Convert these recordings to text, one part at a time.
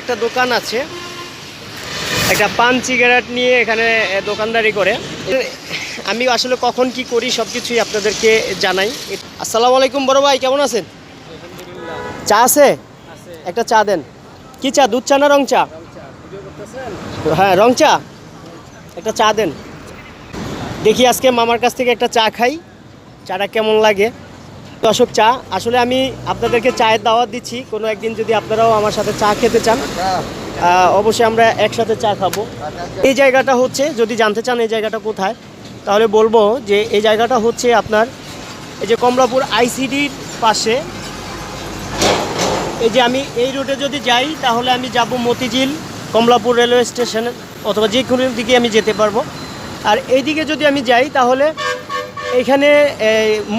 একটা দোকান আছে। একটা পান সিগারেট নিয়ে এখানে দোকানদারি করে। আমি আসলে কখন কি করি সব কিছুই আপনাদেরকে জানাই। আসসালামু আলাইকুম বড় ভাই কেমন আছেন? চা আছে? একটা চা দেন। কি চা দুধ চা না রং চা? হ্যাঁ রং চা। একটা চা দেন। দেখি আজকে মামার কাছ থেকে একটা চা খাই। চাটা কেমন লাগে? দশক চা। আসলে আমি আপনাদেরকে চায়ের দাওয়াত দিচ্ছি। কোনো একদিন যদি আপনারাও আমার সাথে চা খেতে চান অবশ্যই আমরা একসাথে চা খাব। এই জায়গাটা হচ্ছে, যদি জানতে চান এই জায়গাটা কোথায়, তাহলে বলব যে এই জায়গাটা হচ্ছে আপনার, এই যে কমলাপুর আইসিডির পাশে। এই যে আমি এই রুটে যদি যাই, তাহলে আমি যাব মতিঝিল, কমলাপুর রেলওয়ে স্টেশন, অথবা যে কোনো দিকে আমি যেতে পারব। আর এইদিকে যদি আমি যাই, তাহলে এখানে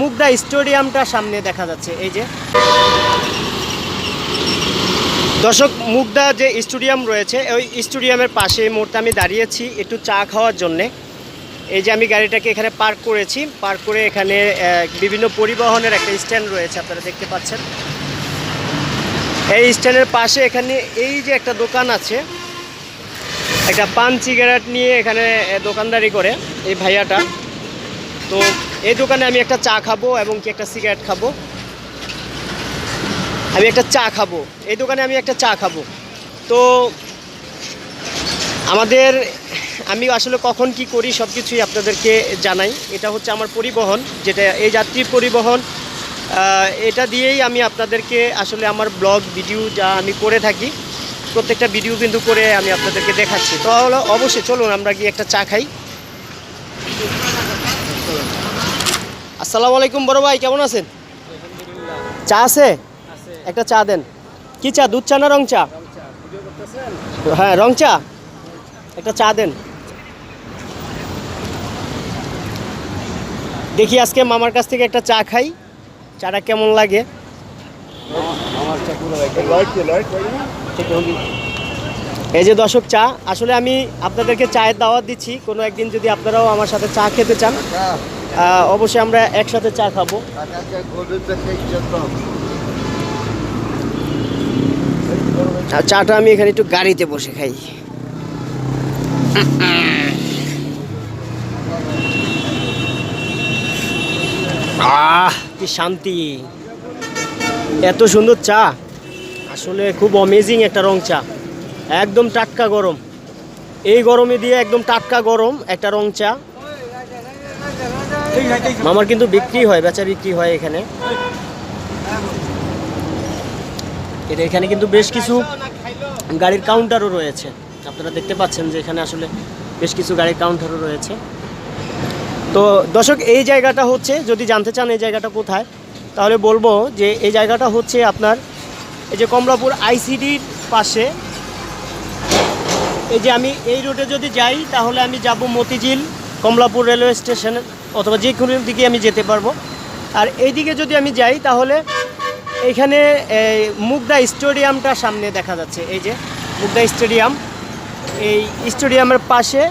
মুগদা স্টেডিয়ামটা সামনে দেখা যাচ্ছে, এই যে। দর্শক, মুগদা যে স্টেডিয়াম রয়েছে, ওই স্টেডিয়ামের পাশে মুহূর্তে আমি দাঁড়িয়েছি একটু চা খাওয়ার জন্যে। এই যে আমি গাড়িটাকে এখানে পার্ক করেছি, পার্ক করে এখানে বিভিন্ন পরিবহনের একটা স্ট্যান্ড রয়েছে, আপনারা দেখতে পাচ্ছেন। এই স্ট্যান্ডের পাশে এখানে এই যে একটা দোকান আছে, একটা পান সিগারেট নিয়ে এখানে দোকানদারি করে, এই ভাইয়াটা। তো এই দোকানে আমি একটা চা খাব এবং কি একটা সিগারেট খাব। আমি একটা চা খাব। এই দোকানে আমি একটা চা খাব। তো আমাদের, আমি আসলে কখন কি করি সব কিছুই আপনাদেরকে জানাই। এটা হচ্ছে আমার পরিবহন, যেটা এই যাত্রী পরিবহন। এটা দিয়েই আমি আপনাদেরকে আসলে আমার ব্লগ, ভিডিও যা আমি করে থাকি, প্রত্যেকটা ভিডিও কিন্তু করে আমি আপনাদেরকে দেখাচ্ছি। তো অবশ্যই চলুন, আমরা গিয়ে একটা চা খাই। আসসালামু আলাইকুম বড় ভাই, কেমন আছেন? চা আছে? একটা চা দেন। কি চা, দুধ চা না রং চা? হ্যাঁ রং চা। একটা চা দেন। দেখি আজকে মামার কাছ থেকে একটা চা খাই। চাটা কেমন লাগে? এই যে দর্শক, চা। আসলে আমি আপনাদেরকে চায়ের দাওয়াত দিচ্ছি। কোনো একদিন যদি আপনারাও আমার সাথে চা খেতে চান অবশ্যই আমরা একসাথে চা খাব। চাটা আমি এখানে একটু গাড়িতে বসে খাই। আহ, কি শান্তি। এত সুন্দর চা। আসলে খুব অমেজিং একটা রং চা। একদম টাটকা গরম। এই গরমে দিয়ে একদম টাটকা গরম একটা রং চা। মামার কিন্তু বিক্রি হয়, বেচা বিক্রি হয় এখানে। এটা এখানে কিন্তু বেশ কিছু গাড়ির কাউন্টারও রয়েছে। আপনারা দেখতে পাচ্ছেন যে এখানে আসলে বেশ কিছু গাড়ির কাউন্টারও রয়েছে। তো দর্শক, এই জায়গাটা হচ্ছে, যদি জানতে চান এই জায়গাটা কোথায়, তাহলে বলব যে এই জায়গাটা হচ্ছে আপনার এই যে কমলাপুর আইসিডির পাশে। এই যে আমি এই রুটে যদি যাই, তাহলে আমি যাব মতিঝিল কমলাপুর রেলওয়ে স্টেশন। অথবা যে কোনো দিকে আমি যেতে পারব। আর এইদিকে যদি আমি যাই তাহলে এখানে এই, মুগদা স্টেডিয়ামটা সামনে দেখা যাচ্ছে। এই যে মুগদা স্টেডিয়াম এই স্টেডিয়ামের পাশে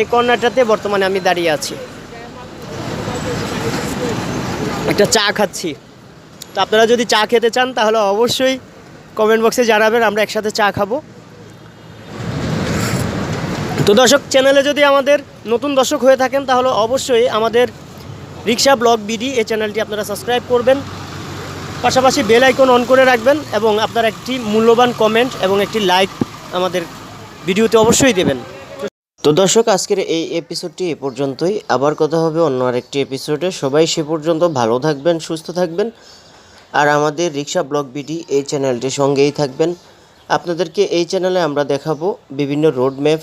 এই কর্নারটাতে বর্তমানে আমি দাঁড়িয়ে আছি। একটা চা খাচ্ছি। তো আপনারা যদি চা খেতে চান তাহলে অবশ্যই কমেন্ট বক্সে জানাবেন আমরা একসাথে চা খাব। তো দর্শক চ্যানেলে যদি আমাদের নতুন দর্শক হয়ে থাকেন, তাহলে অবশ্যই আমাদের রিক্সা ব্লগ বিডি এই চ্যানেলটি আপনারা সাবস্ক্রাইব করবেন। পাশাপাশি বেল আইকন অন করে রাখবেন এবং আপনার একটি মূল্যবান কমেন্ট এবং একটি লাইক আমাদের ভিডিওতে অবশ্যই দেবেন। তো দর্শক, আজকের এই এপিসোডটি এ পর্যন্তই। আবার কথা হবে অন্য আরেকটি এপিসোডে সবাই সে পর্যন্ত ভালো থাকবেন, সুস্থ থাকবেন। আর আমাদের রিক্সা ব্লগ বিডি এই চ্যানেলটির সঙ্গেই থাকবেন। আপনাদেরকে এই চ্যানেলে আমরা দেখাবো বিভিন্ন রোড ম্যাপ